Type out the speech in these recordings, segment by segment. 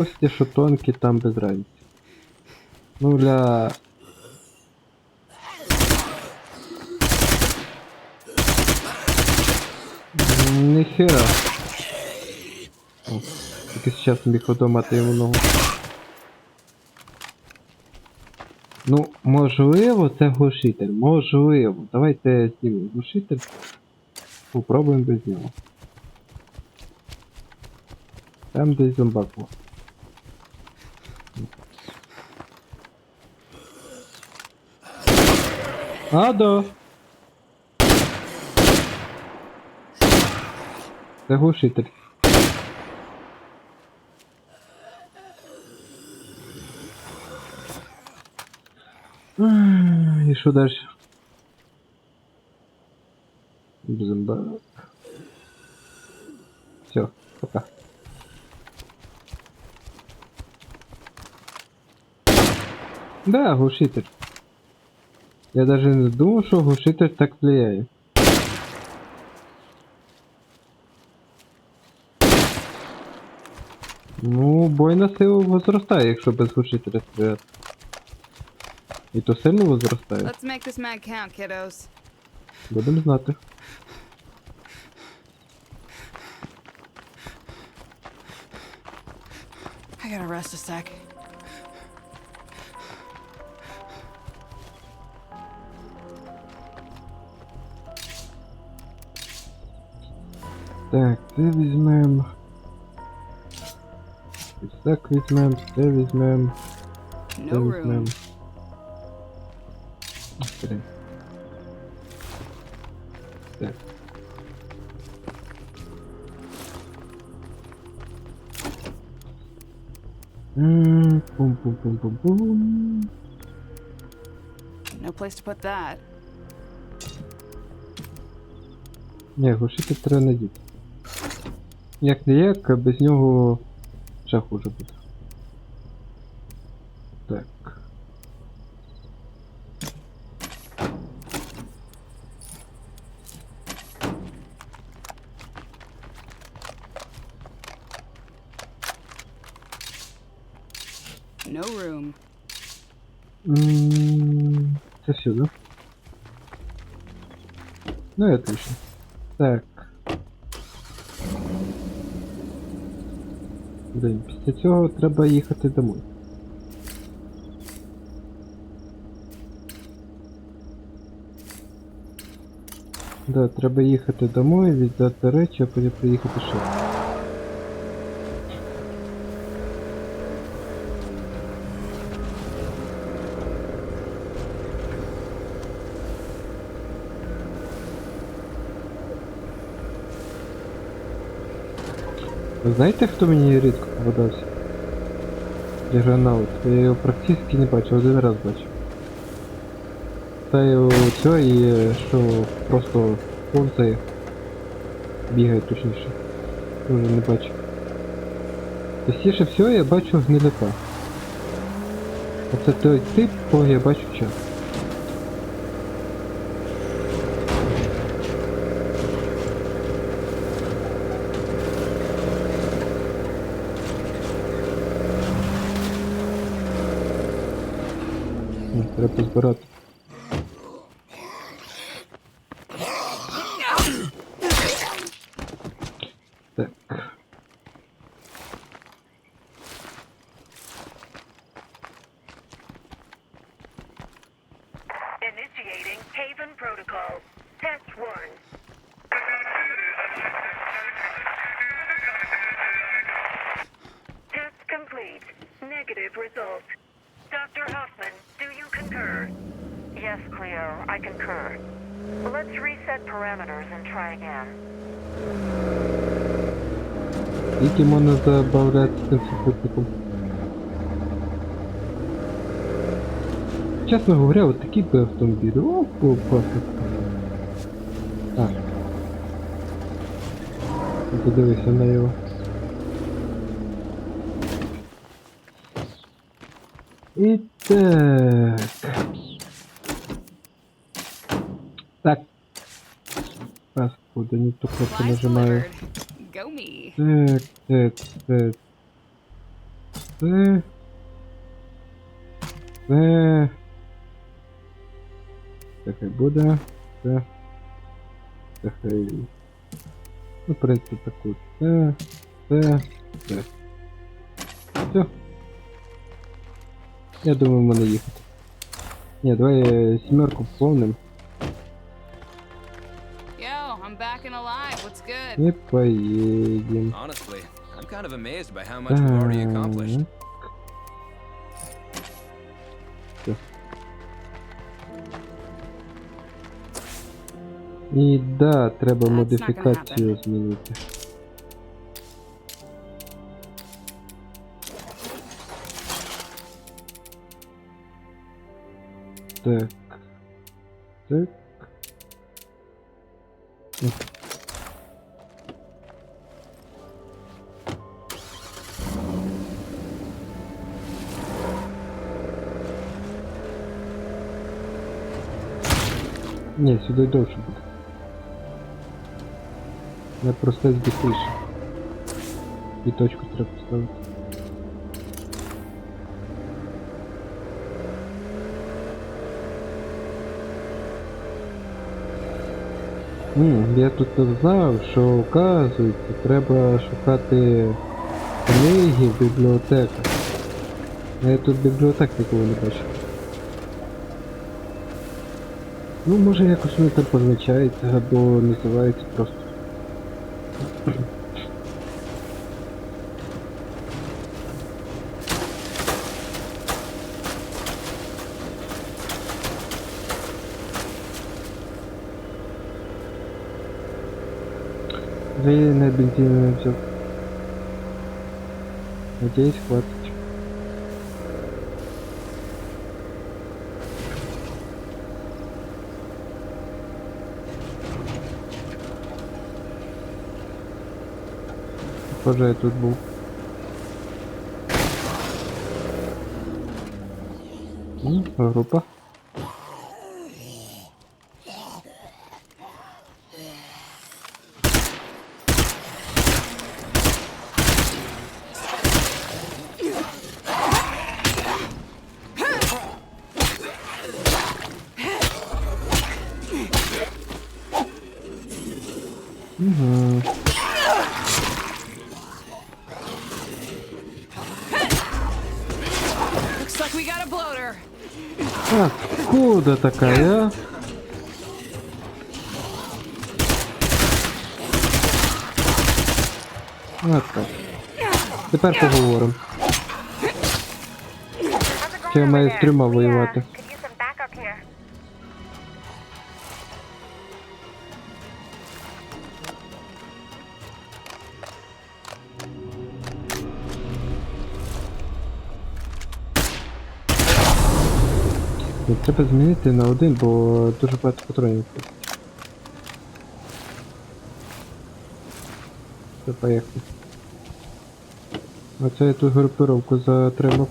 Кості, що тонкі, там без разниці. Ну, для... Ніхера. О, Тільки зараз міг одомати йому ногу. Ну, можливо, це глушитель. Можливо. Давайте знімемо глушитель. Попробуємо без нього. Там десь зомбак був. Адо! Це глушитель. Ах, І що далі? Зомбак. Все, пока. Да, глушитель. Я даже не думал, что глушитель так влияет. Ну, бойна сила возростає, якщо без глушителя стріляти. І то сильно возростає. Let's make this mag count, kiddos. Будемо знати. I gotta rest a sec. Так, це візьмем. Ось так візьмем, це візьмем, це візьмем. Так. Пум-пум-пум-пум-пум. No place to put that. Ні, глушитель треба надіти. Як не як, без нього ще хуже буде. Так. No room. М, Це все, да? Ну и отлично. Так. Блин, після цього треба їхати домой. Да, треба їхати домой, віддати речі, а потім приїхати ще. Ви знаєте, хто мені рідко попадався? Джернаут. Я його практично не бачив, один раз бачив. Та цього е, що просто повзає. Бігає точніше. Тоже не бачив. Частіше всього я бачу гниляка. Оце той тип, кого я бачу часто. pero pues. Let's reset parameters and try again. Скільки можна забавляти з цим супутником? Чесно говоря, от такі би автомобілі. О, було б класно. Так. Подивися на його. І так. Так. Господи, не ту кнопку Supplies нажимаю. delivered. Go me. Так, так, так. Це. Це. Це хай буде. Це. Це хай. Ну, в принципі, таку. Це. Це. Це. Все. Я думаю, мене їхати. Ні, давай е, сімерку already accomplished. Так. Все. І да, треба That's not gonna модифікацію змінити. Так. Так. Ні, сюди довше буде. Я просто збільшіше. І точку треба поставити. М, я тут знав, що оказується, треба шукати книги в бібліотеках. Я тут бібліотек ніколи не бачив. Ну, може якось вони там позначаються або називаються просто. Да я на бензин не взял. Надеюсь, хватит. Похоже, я тут був. М, Група. Угу. Откуда такая? Вот так. Теперь поговорим. Це має з воевать. Треба змінити на один, бо дуже багато патронів. Все, поїхали. Оце я ту групировку затримав.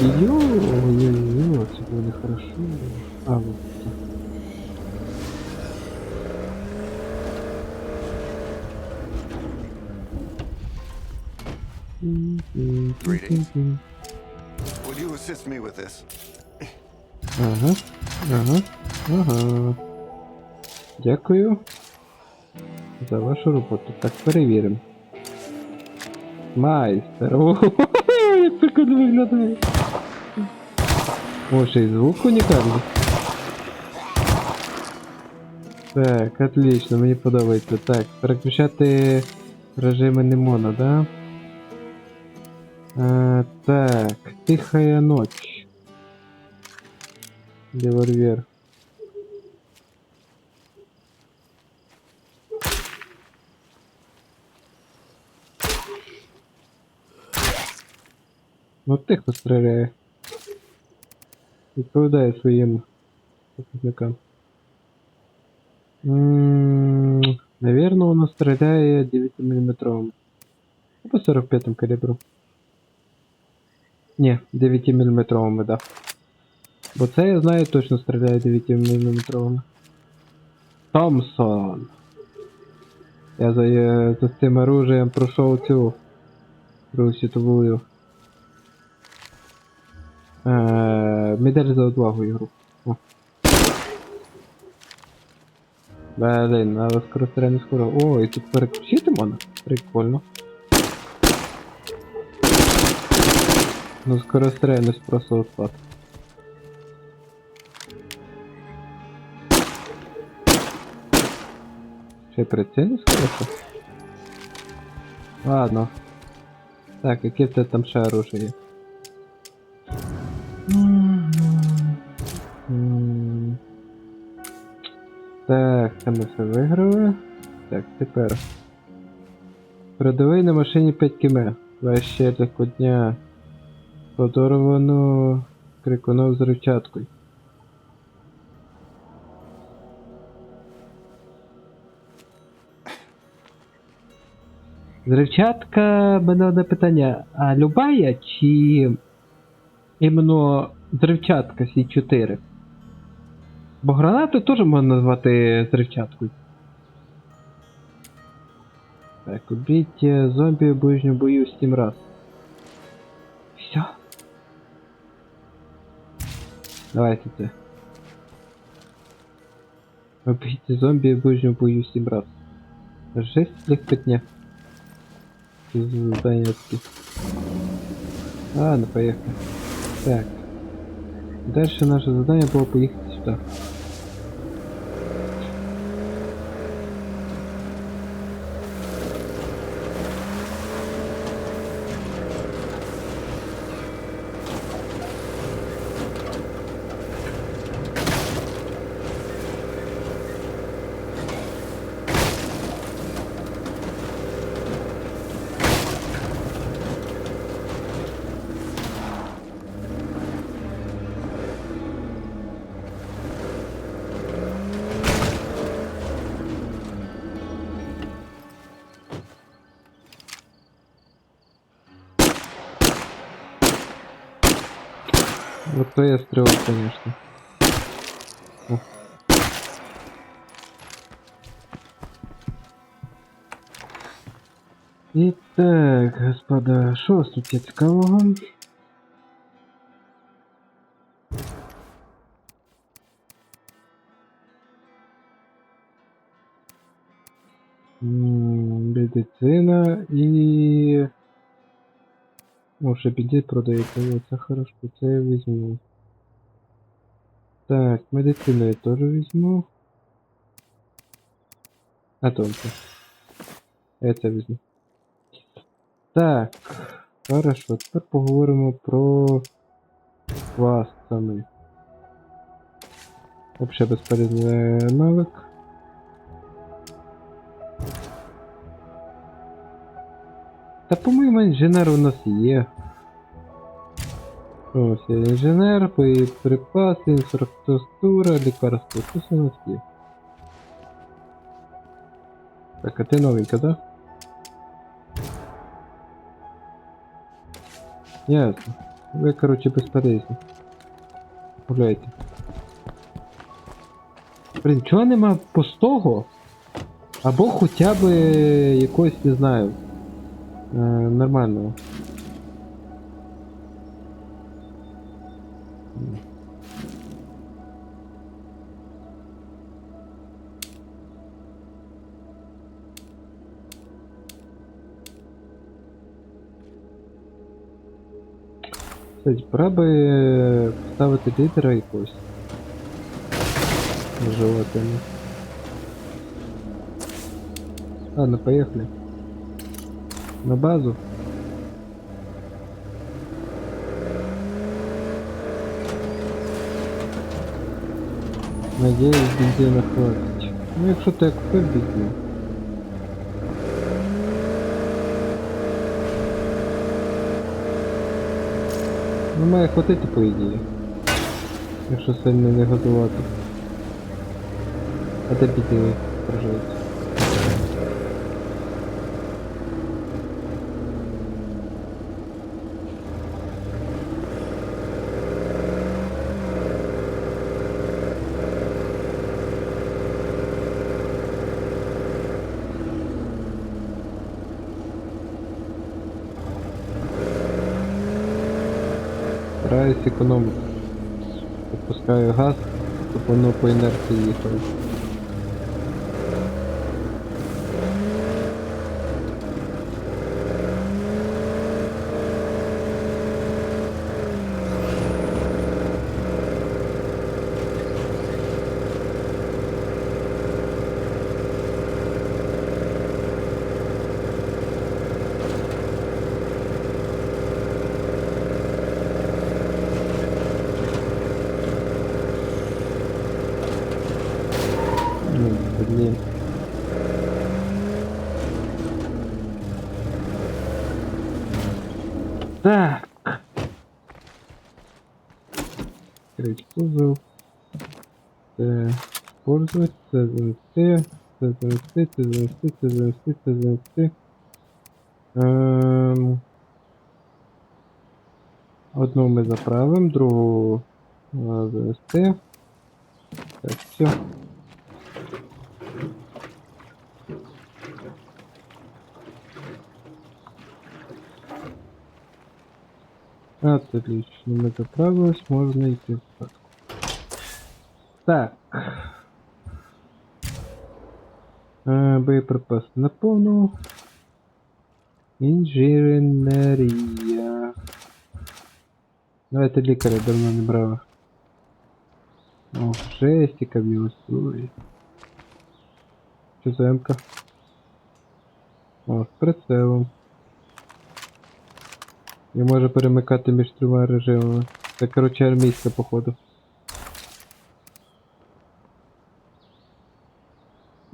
Йо-йо-йо, це було нехорошо. А, вот. Greetings. Will you assist me with this? Ага, ага, ага. Дякую за вашу роботу. Так, перевіримо. Майстер. О, як прикольно виглядає. О, ще й звук унікальний. Так, отлично, мені подобається. Так, переключати режими не можна, да? А, так, тихая ночь. Револьвер. Ну тихо стріляє. Відповідає своїм захисникам. М, Навірно, воно стріляє 9 мм. Або 45 калібром. Ні, 9 мм, да. Бо це я знаю точно стріляє 9 мм. Томпсон. Я за, е, за цим оружием пройшов цю Другу світову. Е, медаль за отвагу ігру. О. Блін, надо скорострельно скоро. О, і тут переключити можна? Прикольно. Ну скорострельность просто отпад. Ще прицельність хорошо? Ладно. Так, тебе там ще оружие? Це ми все виграли. Так, тепер. Продавай на машині 5 км. Ваще дня. Подорвано крикунов з ричаткою. Зривчатка, мене одне питання. А любая чи іменно зривчатка С4? Бо гранату теж можна назвати зривчаткою. Так, убить зомбі в ближньому бою 7 раз. Все. Давайте це. Убить зомбі в ближньому бою 7 раз. Жесть легкотня. Занятки. Ладно, поехали. Так. Дальше наше задание было поехать Yeah. Вот то я стрел, конечно. О. Итак, господа, що у вас тут є цікавого? М, Медицина і... О, ще піде продається, це хорошо, це я візьму. Так, медицину я теж візьму. А тонко. Це візьму. Так, хорошо, тепер поговоримо про вас самий. Вообще безполезний навик. Та по-моєму інженер у нас є. Ось інженер, боєприпаси, інфраструктура, лікарство. Все у нас є. Так, а ти новенька, да? Ясно. Ви, короче, безполезні. Гуляйте. Блін, чого нема пустого? Або хоча б якогось, не знаю. Е, нормального. Кстати, пора би поставити лідера якогось. Желательно. Ладно, поехали. На базу. Надеюсь, бензина хватить. Ну якщо ти купив бензин. Ну має хватити по ідеї. Якщо сильно не готувати. А де бензин проживається? Стараюсь економити. Опускаю газ, щоб воно по інерції їхало. обслуживал пользователь CZNC, CZNC, CZNC, CZNC, CZNC. Ем, одну мы заправим, другу завести. Так, все. Отлично, мы заправились, можно идти так. Так. Боєприпас наповну. Інженерія. Давайте лікаря давно не брала. О, жестика б'юсь. Ой. Що за емка? О, з прицелом. І може перемикати між трьома режимами. Це, короче, армійська, походу.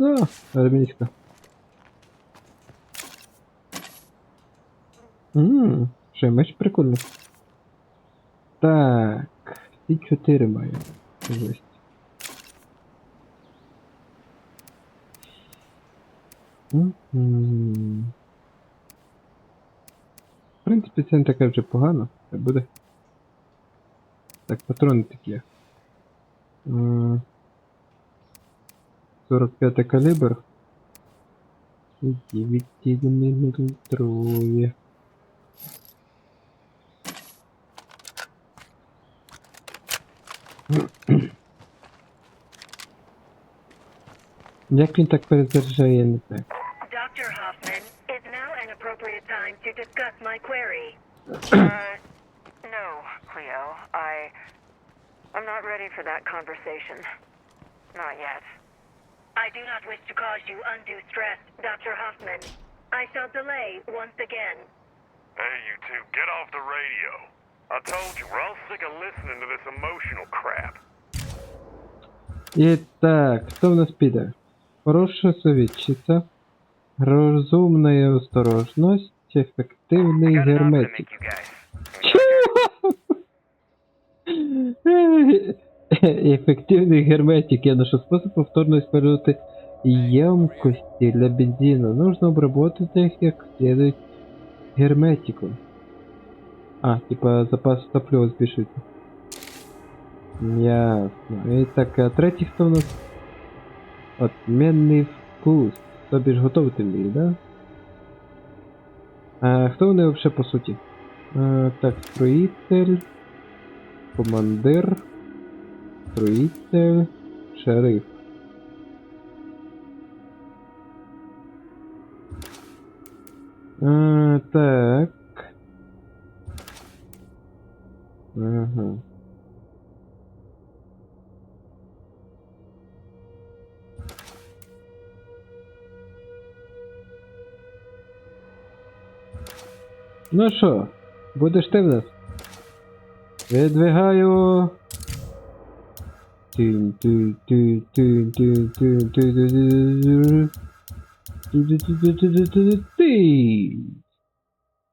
Да, армійська. Ммм, ще меч прикольний. Так, ці чотири маю. Жесть. В принципі, це не таке вже погано. Це буде. Так, патрони такі. М, 45 калібр. І 9 мм. Як він так перезаряджає, не знаю. Dr. Hoffman, is now an appropriate time to discuss my query? uh, no, Cleo. I. I'm not ready for that conversation. Not yet. I do not wish to cause you undue stress, Dr. Hoffman. I shall delay once again. Hey, you two, get off the radio. I told you, we're all sick of listening to this emotional crap. І так, хто в нас піде? Хороша совідчиця, розумна осторожність, ефективний герметик. Ефективний герметик. Я нашел способ повторно использовать емкости для бензина. Нужно обработать их как следует герметиком. А, типа запас топлива збільшується. Ясно. І так, а третій хто в нас? Отменний вкус. Тобі ж готовити вміє, да? А хто вони взагалі по суті? А, так, строїтель, командир, строїтель, шериф. А, так. Ага. Ну що, будеш ти в нас? Відвигаю.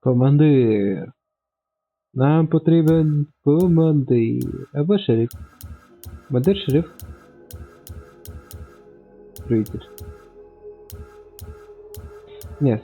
Командир. Нам потрібен командир. Або шериф. Командир шериф. Строитель. Ні,